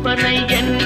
கற்பனை என்ன